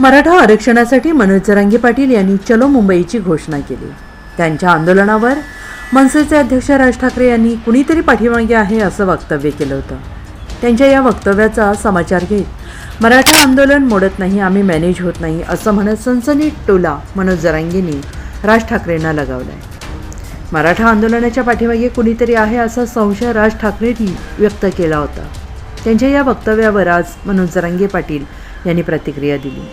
मराठा आरक्षणासाठी मनोज जरांगे पाटील यांनी चलो मुंबईची घोषणा केली. त्यांच्या आंदोलनावर मनसेचे अध्यक्ष राज ठाकरे यांनी कुणीतरी पाठीमागे आहे असं वक्तव्य केलं होतं. त्यांच्या या वक्तव्याचा समाचार घेत मराठा आंदोलन मोडत नाही आम्ही मॅनेज होत नाही असं म्हणत सनसनीत टोला मनोज जरांगेंनी राज ठाकरेंना लगावलाय. मराठा आंदोलनाच्या पाठीमागे कुणीतरी आहे असा संशय राज ठाकरेंनी व्यक्त केला होता. त्यांच्या या वक्तव्यावर आज मनोज जरांगे पाटील यांनी प्रतिक्रिया दिली.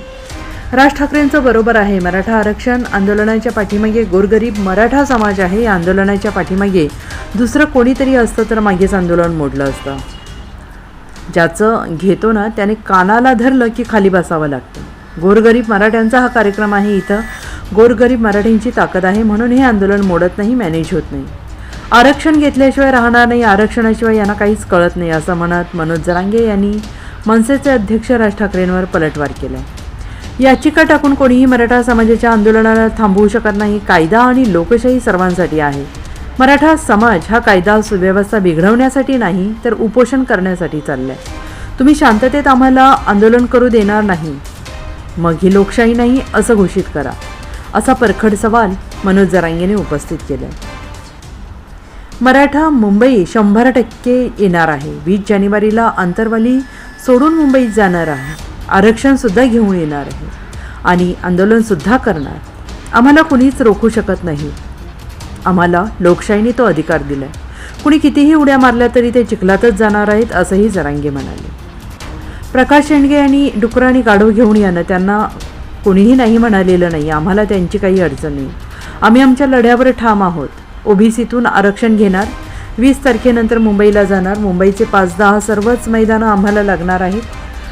राज ठाकरेंचं बरोबर आहे. मराठा आरक्षण आंदोलनाच्या पाठीमागे गोरगरीब मराठा समाज आहे या आंदोलनाच्या पाठीमागे. दुसरं कोणीतरी असतं तर मागेच आंदोलन मोडलं असतं. ज्याचं घेतो ना त्याने कानाला धरलं की खाली बसावं लागतं. गोरगरीब मराठ्यांचा हा कार्यक्रम आहे इथं. गोरगरीब मराठींची ताकद आहे म्हणून हे आंदोलन मोडत नाही मॅनेज होत नाही. आरक्षण घेतल्याशिवाय राहणार नाही आरक्षणाशिवाय यांना काहीच कळत नाही असं म्हणत मनोज जरांगे यांनी मनसेचे अध्यक्ष राज ठाकरेंवर पलटवार केला याचिका टाकून कोणीही मराठा समाजाच्या आंदोलनाला थांबवू शकत नाही. कायदा आणि लोकशाही सर्वांसाठी आहे. मराठा समाज हा कायदा सुव्यवस्था बिघडवण्यासाठी नाही तर उपोषण करण्यासाठी चाललाय. तुम्ही शांततेत आम्हाला आंदोलन करू देणार नाही. मग ही लोकशाही नाही असं घोषित करा. असा परखड सवाल मनोज जरांगेने उपस्थित केला मराठा मुंबई शंभर टक्के येणार आहे. वीस जानेवारीला आंतरवाली सोडून मुंबईत जाणार आहे. आरक्षणसुद्धा घेऊन येणार आहे. आणि आंदोलनसुद्धा करणार. आम्हाला कुणीच रोखू शकत नाही. आम्हाला लोकशाहीने तो अधिकार दिला आहे कुणी कितीही उड्या मारल्या तरी ते चिखलातच जाणार आहेत असंही जरांगे म्हणाले. प्रकाश शेंडगे यांनी डुकरं आणि गाढव घेऊन यानं त्यांना कोणीही नाही म्हणालेलं नाही. आम्हाला त्यांची काही अडचण नाही. आम्ही आमच्या लढ्यावर ठाम आहोत. ओबीसीतून आरक्षण घेणार. वीस तारखेनंतर मुंबईला जाणार. मुंबईचे पाच दहा सर्वच मैदानं आम्हाला लागणार आहेत.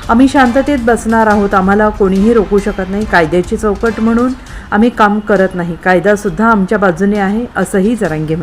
आम्ही शांततेत बसणार आहोत. आम्हाला कोणीही रोखू शकत नाही. कायद्याची चौकट म्हणून आम्ही काम करत नाही. कायदासुद्धा आमच्या बाजूने आहे असंही जरांगे म्हणाले.